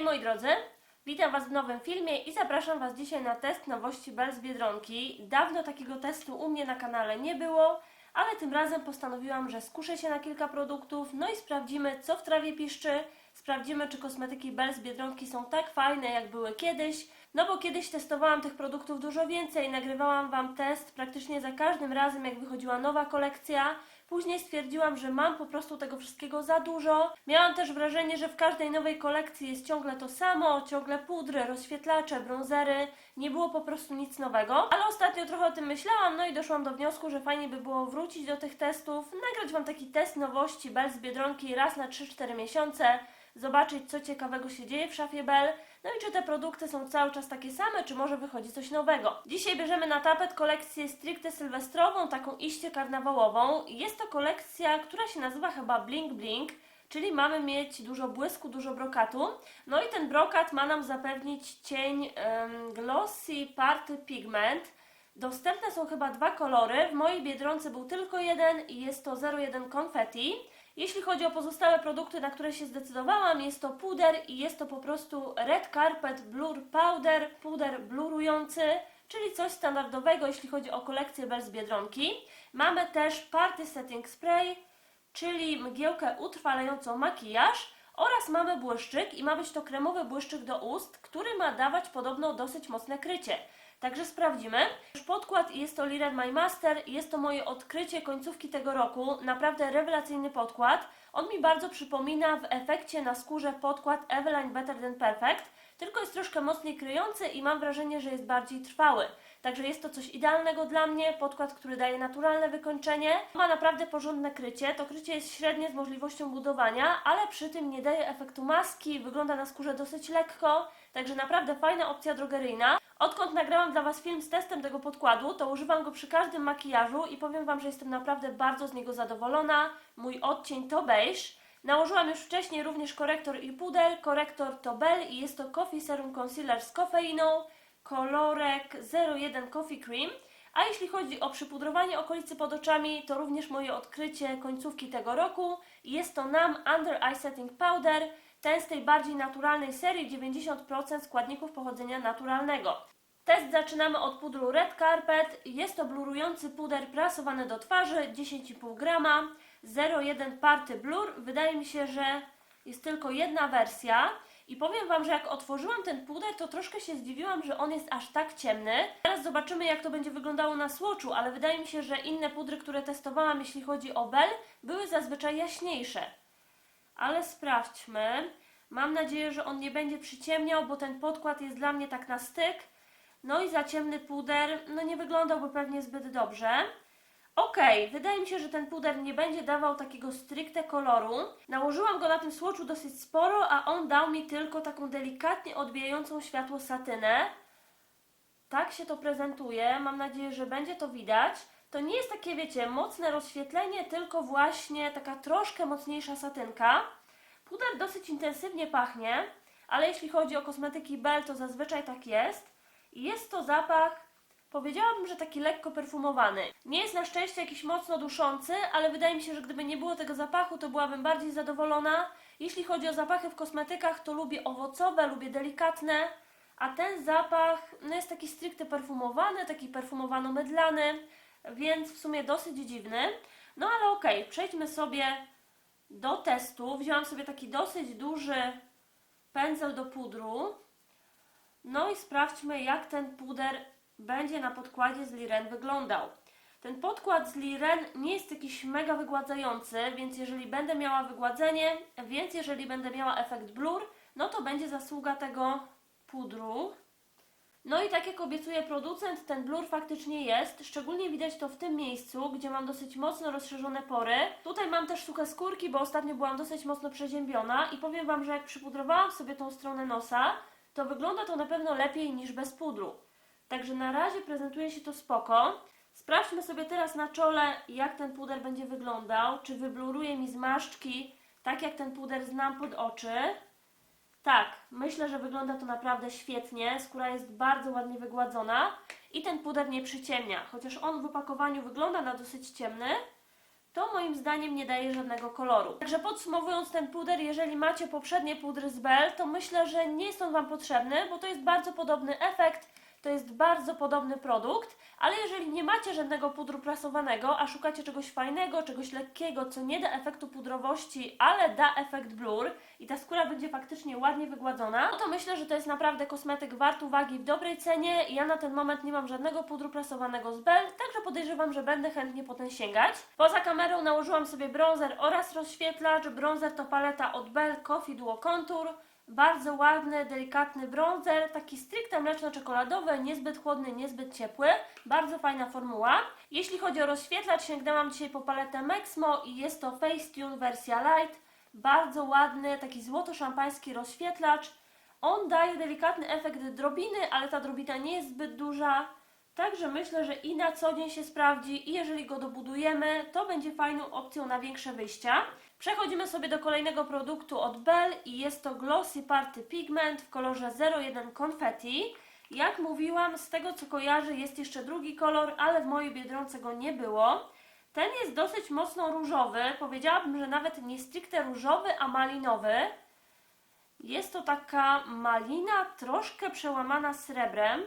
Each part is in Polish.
Hej moi drodzy, witam Was w nowym filmie i zapraszam Was dzisiaj na test nowości Bell z Biedronki. Dawno takiego testu u mnie na kanale nie było, ale tym razem postanowiłam, że skuszę się na kilka produktów, no i sprawdzimy co w trawie piszczy, sprawdzimy czy kosmetyki Bell z Biedronki są tak fajne jak były kiedyś, no bo kiedyś testowałam tych produktów dużo więcej, nagrywałam Wam test praktycznie za każdym razem jak wychodziła nowa kolekcja, Później stwierdziłam, że mam po prostu tego wszystkiego za dużo. Miałam też wrażenie, że w każdej nowej kolekcji jest ciągle to samo, ciągle pudry, rozświetlacze, brązery. Nie było po prostu nic nowego. Ale ostatnio trochę o tym myślałam, no i doszłam do wniosku, że fajnie by było wrócić do tych testów, nagrać Wam taki test nowości Bell z Biedronki raz na 3-4 miesiące, zobaczyć co ciekawego się dzieje w szafie Bell, no i czy te produkty są cały czas takie same, czy może wychodzi coś nowego. Dzisiaj bierzemy na tapet kolekcję stricte sylwestrową, taką iście karnawałową. Jest to kolekcja, która się nazywa chyba Blink Blink, czyli mamy mieć dużo błysku, dużo brokatu. No i ten brokat ma nam zapewnić cień Glossy Party Pigment. Dostępne są chyba dwa kolory. W mojej Biedronce był tylko jeden i jest to 01 Confetti. Jeśli chodzi o pozostałe produkty, na które się zdecydowałam, jest to puder i jest to po prostu Red Carpet Blur Powder, puder blurujący, czyli coś standardowego, jeśli chodzi o kolekcję bez Biedronki. Mamy też Party Setting Spray, czyli mgiełkę utrwalającą makijaż oraz mamy błyszczyk i ma być to kremowy błyszczyk do ust, który ma dawać podobno dosyć mocne krycie. Także sprawdzimy. Podkład jest to Liren My Master, jest to moje odkrycie końcówki tego roku, naprawdę rewelacyjny podkład. On mi bardzo przypomina w efekcie na skórze podkład Eveline Better Than Perfect, tylko jest troszkę mocniej kryjący i mam wrażenie, że jest bardziej trwały. Także jest to coś idealnego dla mnie, podkład, który daje naturalne wykończenie. Ma naprawdę porządne krycie, to krycie jest średnie z możliwością budowania, ale przy tym nie daje efektu maski, wygląda na skórze dosyć lekko, także naprawdę fajna opcja drogeryjna. Odkąd nagrałam dla Was film z testem tego podkładu, to używam go przy każdym makijażu i powiem Wam, że jestem naprawdę bardzo z niego zadowolona. Mój odcień to beige. Nałożyłam już wcześniej również korektor i puder. Korektor to Bell i jest to Coffee Serum Concealer z kofeiną. Kolorek 01 Coffee Cream. A jeśli chodzi o przypudrowanie okolicy pod oczami, to również moje odkrycie końcówki tego roku. Jest to NAM Under Eye Setting Powder. Ten z tej bardziej naturalnej serii 90% składników pochodzenia naturalnego. Test zaczynamy od pudru Red Carpet. Jest to blurujący puder prasowany do twarzy 10,5 grama 01 Party Blur. Wydaje mi się, że jest tylko jedna wersja. I powiem Wam, że jak otworzyłam ten puder, to troszkę się zdziwiłam, że on jest aż tak ciemny. Teraz zobaczymy, jak to będzie wyglądało na słoczu, ale wydaje mi się, że inne pudry, które testowałam, jeśli chodzi o Bell, były zazwyczaj jaśniejsze. Ale sprawdźmy. Mam nadzieję, że on nie będzie przyciemniał, bo ten podkład jest dla mnie tak na styk. No i za ciemny puder, no nie wyglądałby pewnie zbyt dobrze. Okej, wydaje mi się, że ten puder nie będzie dawał takiego stricte koloru. Nałożyłam go na tym słoczu dosyć sporo, a on dał mi tylko taką delikatnie odbijającą światło satynę. Tak się to prezentuje, mam nadzieję, że będzie to widać. To nie jest takie, wiecie, mocne rozświetlenie, tylko właśnie taka troszkę mocniejsza satynka. Puder dosyć intensywnie pachnie, ale jeśli chodzi o kosmetyki Bell, to zazwyczaj tak jest. Jest to zapach, powiedziałabym, że taki lekko perfumowany. Nie jest na szczęście jakiś mocno duszący, ale wydaje mi się, że gdyby nie było tego zapachu, to byłabym bardziej zadowolona. Jeśli chodzi o zapachy w kosmetykach, to lubię owocowe, lubię delikatne, a ten zapach no jest taki stricte perfumowany, taki perfumowano-mydlany, więc w sumie dosyć dziwny. No ale okej, przejdźmy sobie do testu. Wzięłam sobie taki dosyć duży pędzel do pudru. No i sprawdźmy, jak ten puder będzie na podkładzie z Liren wyglądał. Ten podkład z Liren nie jest jakiś mega wygładzający, więc jeżeli będę miała wygładzenie, więc jeżeli będę miała efekt blur, no to będzie zasługa tego pudru. No i tak jak obiecuje producent, ten blur faktycznie jest. Szczególnie widać to w tym miejscu, gdzie mam dosyć mocno rozszerzone pory. Tutaj mam też suche skórki, bo ostatnio byłam dosyć mocno przeziębiona i powiem Wam, że jak przypudrowałam sobie tą stronę nosa, to wygląda to na pewno lepiej niż bez pudru. Także na razie prezentuje się to spoko. Sprawdźmy sobie teraz na czole, jak ten puder będzie wyglądał. Czy wybluruje mi zmarszczki, tak jak ten puder znam pod oczy. Tak, myślę, że wygląda to naprawdę świetnie. Skóra jest bardzo ładnie wygładzona i ten puder nie przyciemnia. Chociaż on w opakowaniu wygląda na dosyć ciemny, to moim zdaniem nie daje żadnego koloru. Także podsumowując ten puder, jeżeli macie poprzednie pudry z Bell, to myślę, że nie jest on Wam potrzebny, bo to jest bardzo podobny efekt, to jest bardzo podobny produkt, ale jeżeli nie macie żadnego pudru prasowanego, a szukacie czegoś fajnego, czegoś lekkiego, co nie da efektu pudrowości, ale da efekt blur i ta skóra będzie faktycznie ładnie wygładzona, no to myślę, że to jest naprawdę kosmetyk wart uwagi w dobrej cenie. Ja na ten moment nie mam żadnego pudru prasowanego z Bell, także podejrzewam, że będę chętnie po ten sięgać. Poza kamerą nałożyłam sobie bronzer oraz rozświetlacz. Bronzer to paleta od Bell Coffee Duo Contour. Bardzo ładny, delikatny bronzer, taki stricte mleczno-czekoladowy, niezbyt chłodny, niezbyt ciepły. Bardzo fajna formuła. Jeśli chodzi o rozświetlacz, sięgnęłam dzisiaj po paletę Mexmo i jest to Facetune wersja Light. Bardzo ładny, taki złoto-szampański rozświetlacz. On daje delikatny efekt drobiny, ale ta drobina nie jest zbyt duża. Także myślę, że i na co dzień się sprawdzi i jeżeli go dobudujemy, to będzie fajną opcją na większe wyjścia. Przechodzimy sobie do kolejnego produktu od Bell i jest to Glossy Party Pigment w kolorze 01 Confetti. Jak mówiłam, z tego co kojarzę jest jeszcze drugi kolor, ale w mojej Biedronce go nie było. Ten jest dosyć mocno różowy, powiedziałabym, że nawet nie stricte różowy, a malinowy. Jest to taka malina troszkę przełamana srebrem.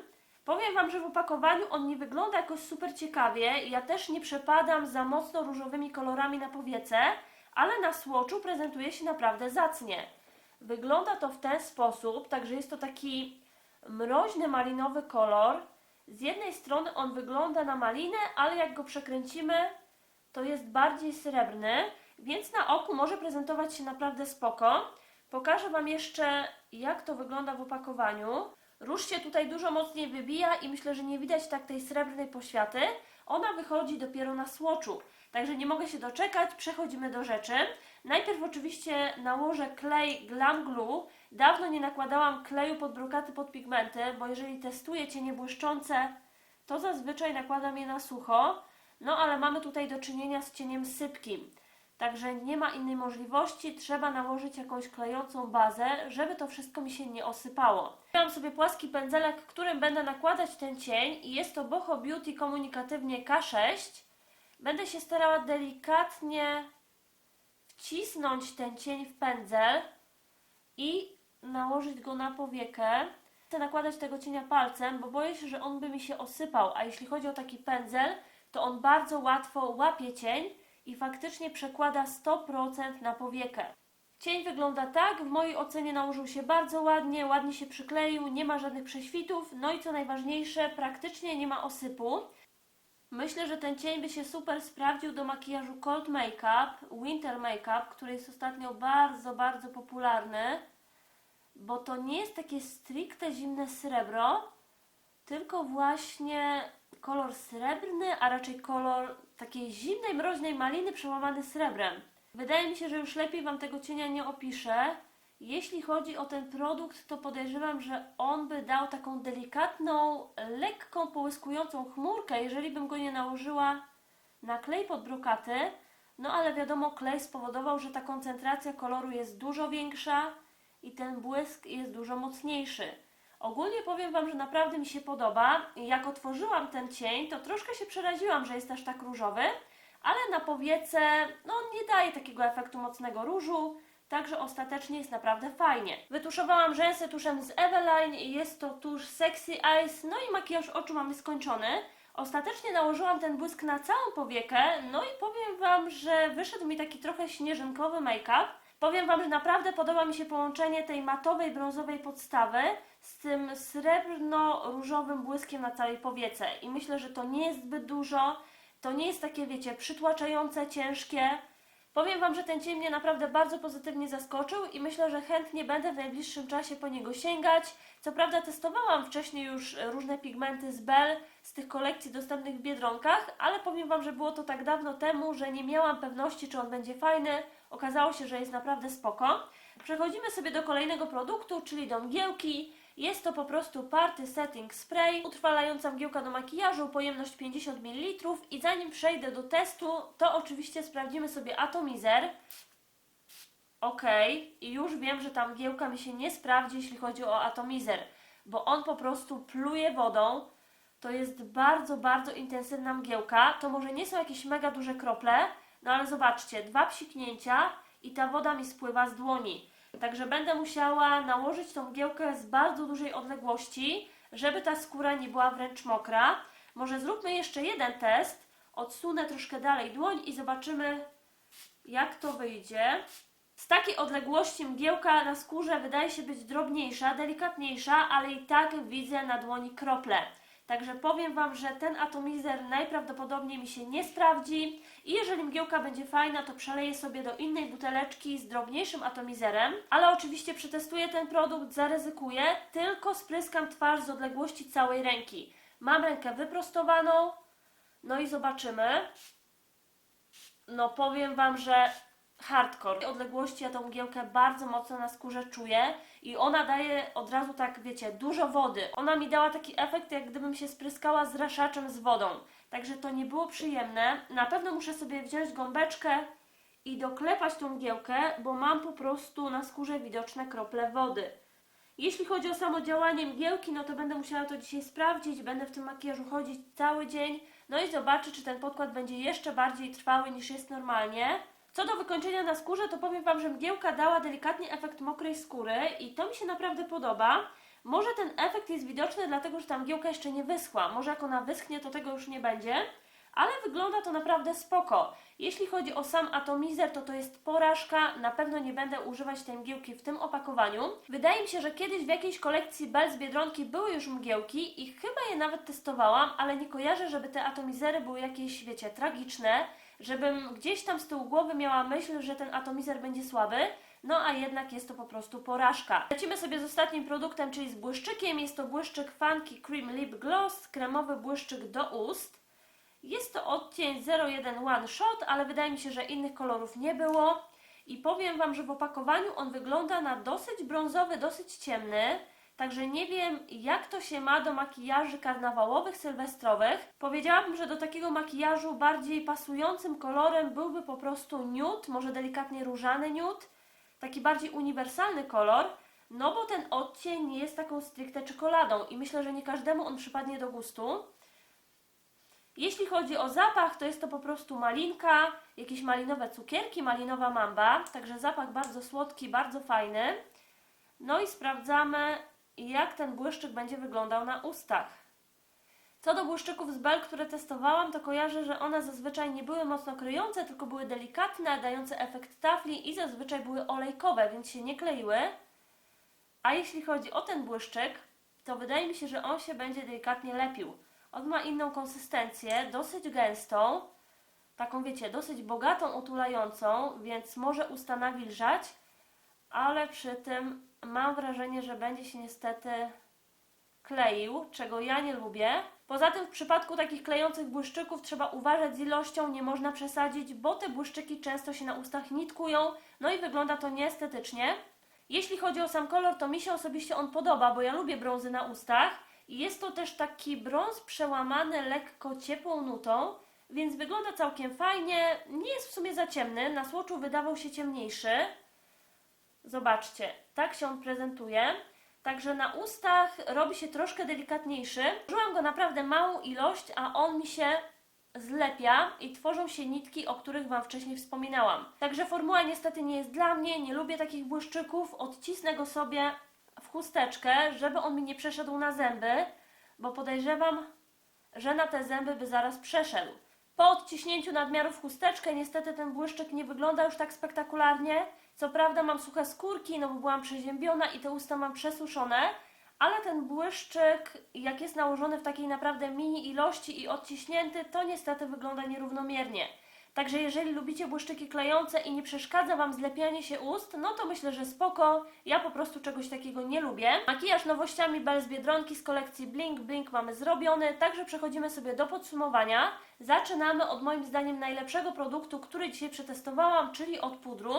Powiem Wam, że w opakowaniu on nie wygląda jakoś super ciekawie. Ja też nie przepadam za mocno różowymi kolorami na powiece, ale na słoczu prezentuje się naprawdę zacnie. Wygląda to w ten sposób, także jest to taki mroźny malinowy kolor. Z jednej strony on wygląda na malinę, ale jak go przekręcimy, to jest bardziej srebrny, więc na oku może prezentować się naprawdę spoko. Pokażę Wam jeszcze, jak to wygląda w opakowaniu. Róż się tutaj dużo mocniej wybija i myślę, że nie widać tak tej srebrnej poświaty. Ona wychodzi dopiero na słoczu, także nie mogę się doczekać. Przechodzimy do rzeczy. Najpierw oczywiście nałożę klej Glam Glue. Dawno nie nakładałam kleju pod brokaty, pod pigmenty, bo jeżeli testuję cienie błyszczące, to zazwyczaj nakładam je na sucho. No ale mamy tutaj do czynienia z cieniem sypkim. Także nie ma innej możliwości, trzeba nałożyć jakąś klejącą bazę, żeby to wszystko mi się nie osypało. Mam sobie płaski pędzelek, którym będę nakładać ten cień i jest to Boho Beauty komunikatywnie K6. Będę się starała delikatnie wcisnąć ten cień w pędzel i nałożyć go na powiekę. Chcę nakładać tego cienia palcem, bo boję się, że on by mi się osypał, a jeśli chodzi o taki pędzel, to on bardzo łatwo łapie cień i faktycznie przekłada 100% na powiekę. Cień wygląda tak, w mojej ocenie nałożył się bardzo ładnie, ładnie się przykleił, nie ma żadnych prześwitów, no i co najważniejsze, praktycznie nie ma osypu. Myślę, że ten cień by się super sprawdził do makijażu Cold Makeup, Winter Makeup, który jest ostatnio bardzo, bardzo popularny, bo to nie jest takie stricte zimne srebro, tylko właśnie kolor srebrny, a raczej kolor takiej zimnej, mroźnej maliny przełamany srebrem. Wydaje mi się, że już lepiej Wam tego cienia nie opiszę. Jeśli chodzi o ten produkt, to podejrzewam, że on by dał taką delikatną, lekką, połyskującą chmurkę, jeżeli bym go nie nałożyła na klej pod brokaty. No ale wiadomo, klej spowodował, że ta koncentracja koloru jest dużo większa i ten błysk jest dużo mocniejszy. Ogólnie powiem Wam, że naprawdę mi się podoba. Jak otworzyłam ten cień, to troszkę się przeraziłam, że jest aż tak różowy, ale na powiece no, nie daje takiego efektu mocnego różu, także ostatecznie jest naprawdę fajnie. Wytuszowałam rzęsy tuszem z Eveline i jest to tusz Sexy Eyes, no i makijaż oczu mamy skończony. Ostatecznie nałożyłam ten błysk na całą powiekę, no i powiem Wam, że wyszedł mi taki trochę śnieżynkowy make-up. Powiem Wam, że naprawdę podoba mi się połączenie tej matowej, brązowej podstawy z tym srebrno-różowym błyskiem na całej powiece. I myślę, że to nie jest zbyt dużo, to nie jest takie, wiecie, przytłaczające, ciężkie. Powiem Wam, że ten cień mnie naprawdę bardzo pozytywnie zaskoczył i myślę, że chętnie będę w najbliższym czasie po niego sięgać. Co prawda testowałam wcześniej już różne pigmenty z Bell z tych kolekcji dostępnych w Biedronkach, ale powiem Wam, że było to tak dawno temu, że nie miałam pewności, czy on będzie fajny. Okazało się, że jest naprawdę spoko. Przechodzimy sobie do kolejnego produktu, czyli do mgiełki. Jest to po prostu Party Setting Spray, utrwalająca mgiełka do makijażu, pojemność 50 ml i zanim przejdę do testu, to oczywiście sprawdzimy sobie atomizer. Ok, i już wiem, że ta mgiełka mi się nie sprawdzi, jeśli chodzi o atomizer, bo on po prostu pluje wodą. To jest bardzo, bardzo intensywna mgiełka. To może nie są jakieś mega duże krople, No ale zobaczcie, dwa psiknięcia i ta woda mi spływa z dłoni. Także będę musiała nałożyć tą mgiełkę z bardzo dużej odległości, żeby ta skóra nie była wręcz mokra. Może zróbmy jeszcze jeden test. Odsunę troszkę dalej dłoń i zobaczymy, jak to wyjdzie. Z takiej odległości mgiełka na skórze wydaje się być drobniejsza, delikatniejsza, ale i tak widzę na dłoni krople. Także powiem Wam, że ten atomizer najprawdopodobniej mi się nie sprawdzi i jeżeli mgiełka będzie fajna, to przeleję sobie do innej buteleczki z drobniejszym atomizerem, ale oczywiście przetestuję ten produkt, zaryzykuję, tylko spryskam twarz z odległości całej ręki. Mam rękę wyprostowaną, no i zobaczymy. No powiem Wam, że hardcore. W odległości ja tą mgiełkę bardzo mocno na skórze czuję i ona daje od razu tak, wiecie, dużo wody. Ona mi dała taki efekt, jak gdybym się spryskała zraszaczem z wodą. Także to nie było przyjemne. Na pewno muszę sobie wziąć gąbeczkę i doklepać tą mgiełkę, bo mam po prostu na skórze widoczne krople wody. Jeśli chodzi o samo działanie mgiełki, no to będę musiała to dzisiaj sprawdzić. Będę w tym makijażu chodzić cały dzień. No i zobaczę, czy ten podkład będzie jeszcze bardziej trwały niż jest normalnie. Co do wykończenia na skórze, to powiem Wam, że mgiełka dała delikatnie efekt mokrej skóry i to mi się naprawdę podoba. Może ten efekt jest widoczny, dlatego że ta mgiełka jeszcze nie wyschła. Może jak ona wyschnie, to tego już nie będzie. Ale wygląda to naprawdę spoko. Jeśli chodzi o sam atomizer, to to jest porażka. Na pewno nie będę używać tej mgiełki w tym opakowaniu. Wydaje mi się, że kiedyś w jakiejś kolekcji Bell z Biedronki były już mgiełki i chyba je nawet testowałam, ale nie kojarzę, żeby te atomizery były jakieś, wiecie, tragiczne, żebym gdzieś tam z tyłu głowy miała myśl, że ten atomizer będzie słaby. No a jednak jest to po prostu porażka. Lecimy sobie z ostatnim produktem, czyli z błyszczykiem. Jest to błyszczyk Funky Cream Lip Gloss, kremowy błyszczyk do ust. Jest to odcień 01 One Shot, ale wydaje mi się, że innych kolorów nie było. I powiem Wam, że w opakowaniu on wygląda na dosyć brązowy, dosyć ciemny. Także nie wiem, jak to się ma do makijaży karnawałowych, sylwestrowych. Powiedziałabym, że do takiego makijażu bardziej pasującym kolorem byłby po prostu nude, może delikatnie różany nude. Taki bardziej uniwersalny kolor. No bo ten odcień nie jest taką stricte czekoladą i myślę, że nie każdemu on przypadnie do gustu. Jeśli chodzi o zapach, to jest to po prostu malinka, jakieś malinowe cukierki, malinowa mamba, także zapach bardzo słodki, bardzo fajny. No i sprawdzamy, jak ten błyszczyk będzie wyglądał na ustach. Co do błyszczyków z Bell, które testowałam, to kojarzę, że one zazwyczaj nie były mocno kryjące, tylko były delikatne, dające efekt tafli i zazwyczaj były olejkowe, więc się nie kleiły. A jeśli chodzi o ten błyszczyk, to wydaje mi się, że on się będzie delikatnie lepił. On ma inną konsystencję, dosyć gęstą, taką wiecie, dosyć bogatą, otulającą, więc może usta nawilżać, ale przy tym mam wrażenie, że będzie się niestety kleił, czego ja nie lubię. Poza tym w przypadku takich klejących błyszczyków trzeba uważać z ilością, nie można przesadzić, bo te błyszczyki często się na ustach nitkują, no i wygląda to nieestetycznie. Jeśli chodzi o sam kolor, to mi się osobiście on podoba, bo ja lubię brązy na ustach. I jest to też taki brąz przełamany lekko ciepłą nutą, więc wygląda całkiem fajnie. Nie jest w sumie za ciemny, na słoczu wydawał się ciemniejszy. Zobaczcie, tak się on prezentuje. Także na ustach robi się troszkę delikatniejszy. Użyłam go naprawdę małą ilość, a on mi się zlepia i tworzą się nitki, o których Wam wcześniej wspominałam. Także formuła niestety nie jest dla mnie, nie lubię takich błyszczyków. Odcisnę go sobie w chusteczkę, żeby on mi nie przeszedł na zęby, bo podejrzewam, że na te zęby by zaraz przeszedł. Po odciśnięciu nadmiaru w chusteczkę niestety ten błyszczyk nie wygląda już tak spektakularnie. Co prawda mam suche skórki, no bo byłam przeziębiona i te usta mam przesuszone, ale ten błyszczyk, jak jest nałożony w takiej naprawdę mini ilości i odciśnięty, to niestety wygląda nierównomiernie. Także jeżeli lubicie błyszczyki klejące i nie przeszkadza Wam zlepianie się ust, no to myślę, że spoko. Ja po prostu czegoś takiego nie lubię. Makijaż nowościami Bell z Biedronki z kolekcji Blink Blink mamy zrobiony, także przechodzimy sobie do podsumowania. Zaczynamy od moim zdaniem najlepszego produktu, który dzisiaj przetestowałam, czyli od pudru.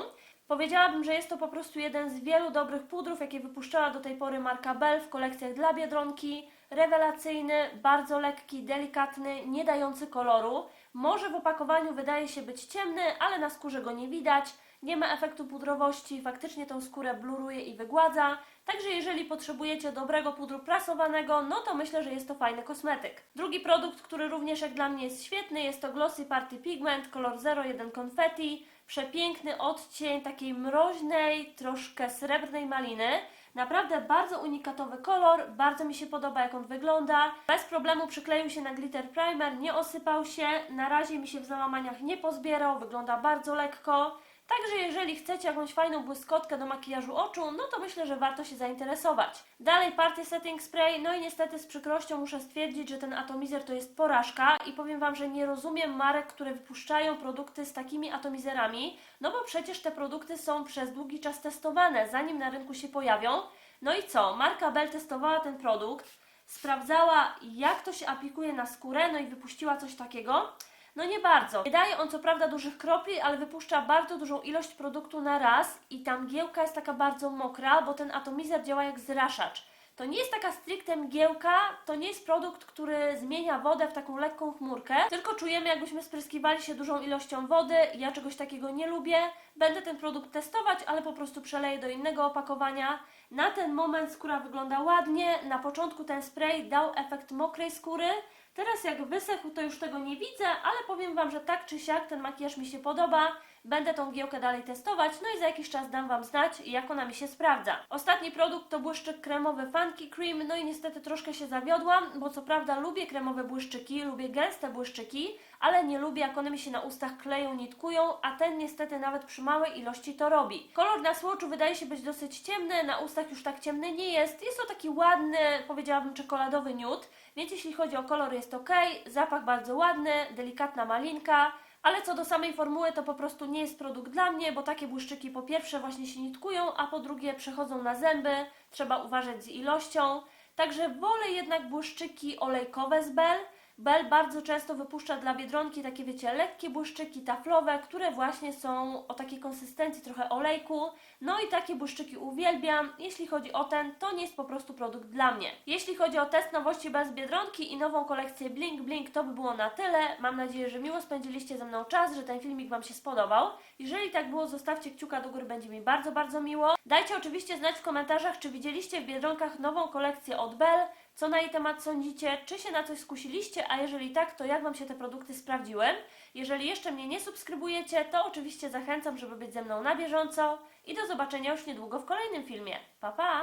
Powiedziałabym, że jest to po prostu jeden z wielu dobrych pudrów, jakie wypuszczała do tej pory marka Bell w kolekcjach dla Biedronki. Rewelacyjny, bardzo lekki, delikatny, nie dający koloru. Może w opakowaniu wydaje się być ciemny, ale na skórze go nie widać. Nie ma efektu pudrowości, faktycznie tą skórę bluruje i wygładza. Także jeżeli potrzebujecie dobrego pudru prasowanego, no to myślę, że jest to fajny kosmetyk. Drugi produkt, który również jak dla mnie jest świetny, jest to Glossy Party Pigment kolor 01 Confetti. Przepiękny odcień takiej mroźnej, troszkę srebrnej maliny. Naprawdę bardzo unikatowy kolor, bardzo mi się podoba jak on wygląda. Bez problemu przykleił się na glitter primer, nie osypał się, na razie mi się w załamaniach nie pozbierał, wygląda bardzo lekko. Także jeżeli chcecie jakąś fajną błyskotkę do makijażu oczu, no to myślę, że warto się zainteresować. Dalej Party Setting Spray, no i niestety z przykrością muszę stwierdzić, że ten atomizer to jest porażka i powiem Wam, że nie rozumiem marek, które wypuszczają produkty z takimi atomizerami, no bo przecież te produkty są przez długi czas testowane, zanim na rynku się pojawią. No i co? Marka Bell testowała ten produkt, sprawdzała jak to się aplikuje na skórę, no i wypuściła coś takiego. No nie bardzo. Nie daje on co prawda dużych kropli, ale wypuszcza bardzo dużą ilość produktu na raz i ta mgiełka jest taka bardzo mokra, bo ten atomizer działa jak zraszacz. To nie jest taka stricte mgiełka, to nie jest produkt, który zmienia wodę w taką lekką chmurkę, tylko czujemy jakbyśmy spryskiwali się dużą ilością wody. Ja czegoś takiego nie lubię. Będę ten produkt testować, ale po prostu przeleję do innego opakowania. Na ten moment skóra wygląda ładnie. Na początku ten spray dał efekt mokrej skóry. Teraz jak wysechł, to już tego nie widzę, ale powiem Wam, że tak czy siak ten makijaż mi się podoba. Będę tą giełkę dalej testować, no i za jakiś czas dam Wam znać, jak ona mi się sprawdza. Ostatni produkt to błyszczyk kremowy Funky Cream, no i niestety troszkę się zawiodłam, bo co prawda lubię kremowe błyszczyki, lubię gęste błyszczyki, ale nie lubię jak one mi się na ustach kleją, nitkują, a ten niestety nawet przy małej ilości to robi. Kolor na słoczu wydaje się być dosyć ciemny, na ustach już tak ciemny nie jest. Jest to taki ładny, powiedziałabym czekoladowy nude, więc jeśli chodzi o kolor jest ok, zapach bardzo ładny, delikatna malinka, ale co do samej formuły, to po prostu nie jest produkt dla mnie, bo takie błyszczyki po pierwsze właśnie się nitkują, a po drugie przechodzą na zęby, trzeba uważać z ilością. Także wolę jednak błyszczyki olejkowe z Bell. Bell bardzo często wypuszcza dla Biedronki takie, wiecie, lekkie błyszczyki taflowe, które właśnie są o takiej konsystencji trochę olejku. No i takie błyszczyki uwielbiam. Jeśli chodzi o ten, to nie jest po prostu produkt dla mnie. Jeśli chodzi o test nowości bez Biedronki i nową kolekcję Blink Blink, to by było na tyle. Mam nadzieję, że miło spędziliście ze mną czas, że ten filmik Wam się spodobał. Jeżeli tak było, zostawcie kciuka do góry, będzie mi bardzo, bardzo miło. Dajcie oczywiście znać w komentarzach, czy widzieliście w Biedronkach nową kolekcję od Bell, co na jej temat sądzicie, czy się na coś skusiliście, a jeżeli tak, to jak Wam się te produkty sprawdziły. Jeżeli jeszcze mnie nie subskrybujecie, to oczywiście zachęcam, żeby być ze mną na bieżąco i do zobaczenia już niedługo w kolejnym filmie. Pa, pa!